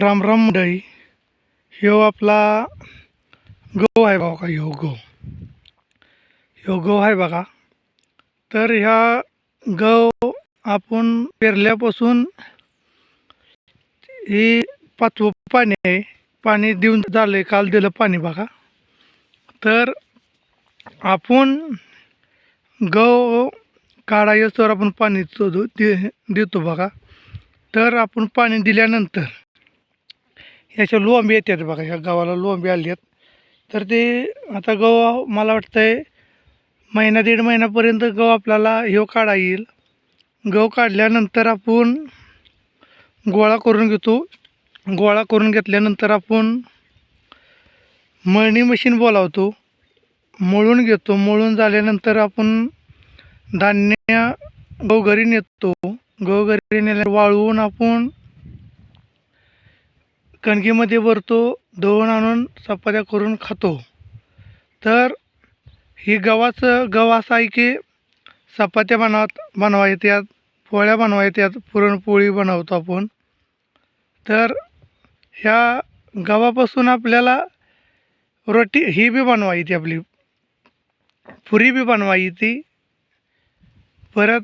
राम राम मंडळी. ह्यो आपला गहू आहे बघा ह्यो गहू? ह्यो गहू आहे बघा. तर ह्या गहू आपण पेरल्यापासून ही पाचवं पाणी आहे. पाणी देऊन झालं आहे काल दिलं पाणी बघा. तर आपण गहू काढायचं तर आपण पाणी दे देतो बघा. तर आपण पाणी दिल्यानंतर ह्याच्या लोंबी येतात बघा ह्या गावाला लोंबी आली आहेत तर ते आता गहू मला वाटतं आहे महिना दीड महिन्यापर्यंत गहू आपल्याला ह्यो काढा येईल. गहू काढल्यानंतर आपण गोळा करून घेतो. गोळा करून घेतल्यानंतर आपण मळणी मशीन बोलावतो. मळून घेतो. मळून झाल्यानंतर आपण धान्य गहू घरी नेतो. गहू घरी नेल्या वाळवून आपण कणकीमध्ये भरतो दळून आणून चपात्या करून खातो. तर ही गव्हाचं गव्हा असं आहे की चपात्या बनवत बनवा येतात पोळ्या बनवा येतात पुरणपोळी बनवतो आपण. तर ह्या गव्हापासून आपल्याला रोटी ही बी बनवा येते आपली. पुरी बी बनवा येते. परत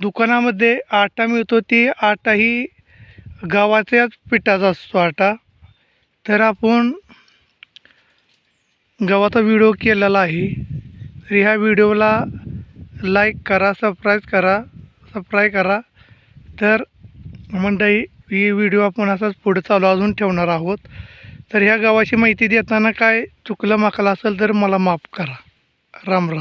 दुकानामध्ये आटा मिळतो ती आटा गावाच्याच गव्हाच्याच पिठाचा असतो आटा. तर आपण गावाचा व्हिडिओ केलेला आहे. तर ह्या व्हिडिओला लाईक करा सबस्क्राईब करा सबस्क्राईब करा. तर मंडळी ही व्हिडिओ आपण असाच पुढे चालू अजून ठेवणार आहोत. तर ह्या गावाची माहिती देताना काय चुकलं माकलं असेल तर मला माफ करा. राम राम.